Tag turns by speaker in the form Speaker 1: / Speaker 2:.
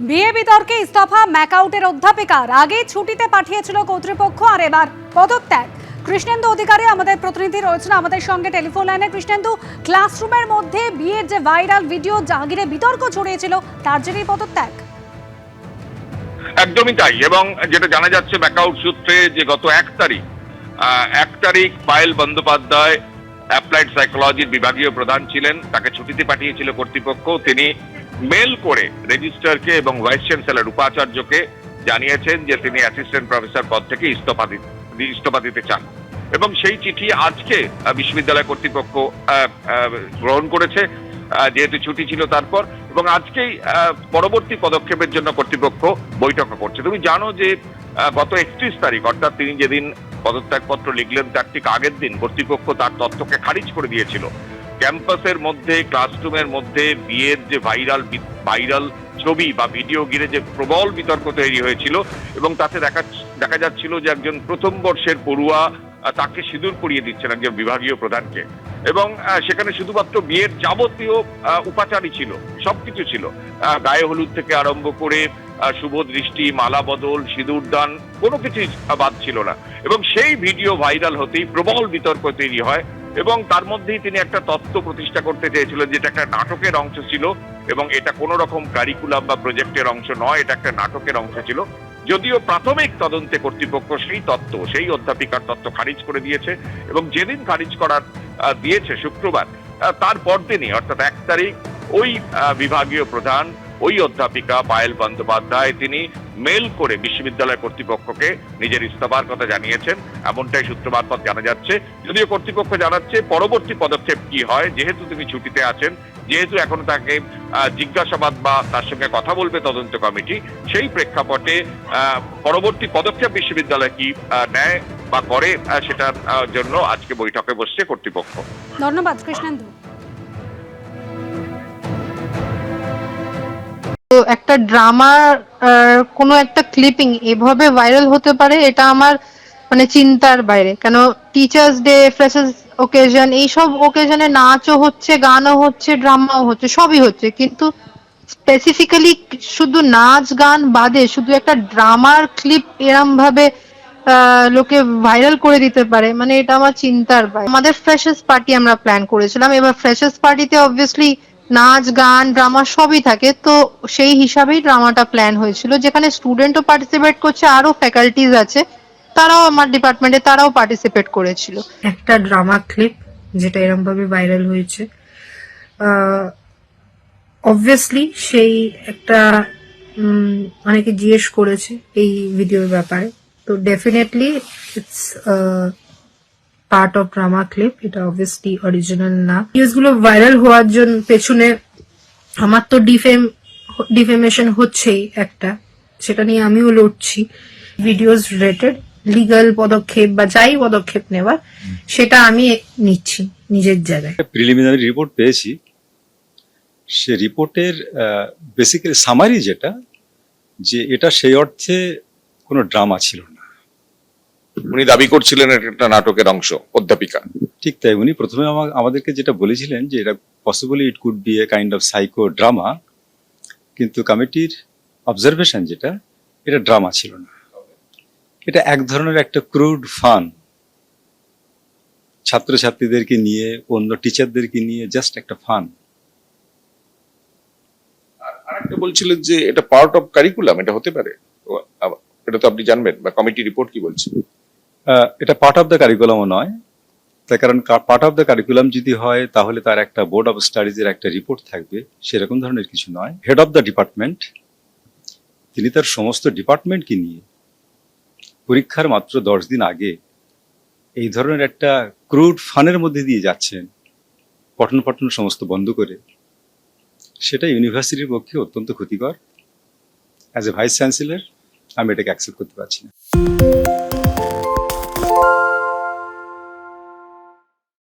Speaker 1: বিয়ে বিতর্কে ইস্তফা ম্যাকআউটের অধ্যাপিকার। আগে ছুটিতে পাঠিয়েছিল কর্তৃপক্ষ আর এবার পদত্যাগ। কৃষ্ণেন্দু অধিকারী আমাদের প্রতিনিধি রয়েছেন আমাদের সঙ্গে টেলিফোন লাইনে। কৃষ্ণেন্দু, ক্লাসরুমের মধ্যে বিয়ের যে ভাইরাল ভিডিও জাহাঙ্গীরে বিতর্ক ছড়িয়েছিল, তার জন্যই পদত্যাগ।
Speaker 2: একদমই তাই, এবং যেটা জানা যাচ্ছে ব্যাকআউট সূত্রে যে গত এক তারিখ এক তারিখ পায়েল বন্দ্যোপাধ্যায়, অ্যাপ্লাইড সাইকোলজির বিভাগীয় প্রধান ছিলেন, তাকে ছুটিতে পাঠিয়েছিল কর্তৃপক্ষ। তিনি মেল করে রেজিস্ট্রারকে এবং ভাইস চ্যান্সেলর উপাচার্যকে জানিয়েছেন যে তিনি অ্যাসিস্ট্যান্ট প্রফেসর পদ থেকে ইস্তফা দি- দি- ইস্তফা দিতে চান। এবং সেই চিঠি আজকে বিশ্ববিদ্যালয় কর্তৃপক্ষ গ্রহণ করেছে। যেহেতু ছুটি ছিল তারপর। এবং আজকেই পরবর্তী পদক্ষেপের জন্য কর্তৃপক্ষ বৈঠক করছে। তুমি জানো যে গত একত্রিশ তারিখ, অর্থাৎ তিনি যেদিন পদত্যাগপত্র লিখলেন, তার ঠিক আগের দিন কর্তৃপক্ষ তার তথ্যকে খারিজ করে দিয়েছিল। ক্যাম্পাসের মধ্যে, ক্লাসরুমের মধ্যে বিয়ের যে ভাইরাল ভাইরাল ছবি বা ভিডিও ঘিরে যে প্রবল বিতর্ক তৈরি হয়েছিল এবং তাতে দেখা দেখা যাচ্ছিল যে একজন প্রথম বর্ষের পড়ুয়া তাকে সিঁদুর পরিয়ে দিচ্ছেন একজন বিভাগীয় প্রধানকে। এবং সেখানে শুধুমাত্র বিয়ের যাবতীয় উপাচারই ছিল, সবকিছু ছিল। গায়ে হলুদ থেকে আরম্ভ করে শুভ দৃষ্টি, মালা বদল, সিঁদুর দান, কোনো কিছুই বাদ ছিল না। এবং সেই ভিডিও ভাইরাল হতেই প্রবল বিতর্ক তৈরি হয়। এবং তার মধ্যেই তিনি একটা তত্ত্ব প্রতিষ্ঠা করতে চেয়েছিলেন, যেটা একটা নাটকের অংশ ছিল এবং এটা কোনো রকম কারিকুলাম বা প্রজেক্টের অংশ নয়, এটা একটা নাটকের অংশ ছিল। যদিও প্রাথমিক তদন্তে কর্তৃপক্ষ সেই তত্ত্ব, সেই অধ্যাপিকার তত্ত্ব খারিজ করে দিয়েছে এবং যেদিন খারিজ করার দিয়েছে শুক্রবার তার পরদিনই, অর্থাৎ এক তারিখ, ওই বিভাগীয় প্রধান ওই অধ্যাপিকা পায়েল বন্দ্যোপাধ্যায় তিনি মেল করে বিশ্ববিদ্যালয় কর্তৃপক্ষকে নিজের ইস্তফার কথা জানিয়েছেন। এমনটাই সূত্র মারফত জানা যাচ্ছে। যদিও কর্তৃপক্ষ জানাচ্ছে, পরবর্তী পদক্ষেপ কি হয়, যেহেতু তিনি ছুটিতে আছেন, যেহেতু এখনও তাকে জিজ্ঞাসাবাদ বা তার সঙ্গে কথা বলবে তদন্ত কমিটি, সেই প্রেক্ষাপটে পরবর্তী পদক্ষেপ বিশ্ববিদ্যালয় কি নেয় বা করে সেটার জন্য আজকে বৈঠকে বসছে কর্তৃপক্ষ।
Speaker 1: ধন্যবাদ, কৃষ্ণেন্দু।
Speaker 3: একটা ড্রামার কোনো একটা ক্লিপিং এভাবে ভাইরাল হতে পারে, এটা আমার মানে চিন্তার বাইরে। কেন টিচার্স ডে ফ্রেশার্স ওকেশন এইসব ওকেশনে নাচও হচ্ছে, গানও হচ্ছে ড্রামাও হচ্ছে, সবই হচ্ছে। কিন্তু স্পেসিফিক্যালি শুধু নাচ, গান বাদে শুধু একটা ড্রামার ক্লিপ এরম ভাবে লোকে ভাইরাল করে দিতে পারে মানে এটা আমার চিন্তার বাইরে। আমাদের ফ্রেশার্স পার্টি আমরা প্ল্যান করেছিলাম। এবার ফ্রেশার্স পার্টিতে অবভিয়াসলি নাচ, গান ড্রামা সবই থাকে। তো সেই হিসাবেই ড্রামাটা প্ল্যান হয়েছিল। যেখানে স্টুডেন্টও পার্টিসিপেট করছে, আরও ফ্যাকাল্টিজ আছে। তারাও আমার ডিপার্টমেন্টে তারাও পার্টিসিপেট করেছিল। একটা ড্রামা ক্লিপ যেটা এরম ভাবে ভাইরাল হয়েছে অবভিয়াসলি সেই একটা অনেকে জিজ্ঞেস করেছে এই ভিডিওর ব্যাপারে। তো definitely it's part of drama clip এটা অবভিয়াসলি অরিজিনাল না। ভিডিওসগুলো ভাইরাল হওয়ার জন্য পেছনে আমার তো ডিফেম ডিফেমেশন হচ্ছেই একটা, সেটা নিয়ে আমিও লড়ছি। ভিডিওস রিলেটেড লিগাল পদক্ষেপ বা যাই পদক্ষেপ নেওয়া সেটা আমি নিচ্ছি নিজের জায়গায়।
Speaker 4: প্রিলিমিনারি রিপোর্ট পেয়েছি। সে রিপোর্টের বেসিক্যালি সামারি যেটা, যে এটা সেই অর্থে কোনো ড্রামা ছিল না।
Speaker 2: উনি দাবি করছিলেন একটা নাটকের অংশ অধ্যাপিকা।
Speaker 4: ঠিক তাই উনি প্রথমে আমাদেরকে যেটা বলেছিলেন যে এটা possibly it could be a kind of psycho drama কিন্তু কমিটির অবজারভেশন যেটা এটা ড্রামা ছিল না। এটা এক ধরনের একটা ক্রুড ফান ছাত্রছাত্রীদেরকে নিয়ে অন্য টিচারদেরকে নিয়ে জাস্ট একটা ফান
Speaker 2: আরেকটা বলছিলেন যে এটা পার্ট অফ কারিকুলাম এটা হতে পারে। এটা তো আপনি জানবেন বা কমিটি রিপোর্ট কি বলছে?
Speaker 4: এটা পার্ট অফ দ্য কারিকুলামও নয়। তার কারণ পার্ট অফ দ্য কারিকুলাম যদি হয়, তাহলে তার একটা বোর্ড অফ স্টাডিজের একটা রিপোর্ট থাকবে। সেরকম ধরনের কিছু নয়। হেড অফ দ্য ডিপার্টমেন্ট তিনি তার সমস্ত ডিপার্টমেন্টকে নিয়ে পরীক্ষার মাত্র দশ দিন আগে এই ধরনের একটা ক্রুড ফানের মধ্যে দিয়ে যাচ্ছেন, পঠন পঠন সমস্ত বন্ধ করে। সেটা ইউনিভার্সিটির পক্ষে অত্যন্ত ক্ষতিকর। অ্যাজ এ ভাইস চ্যান্সেলর আমি এটাকে অ্যাকসেপ্ট করতে পারছি না।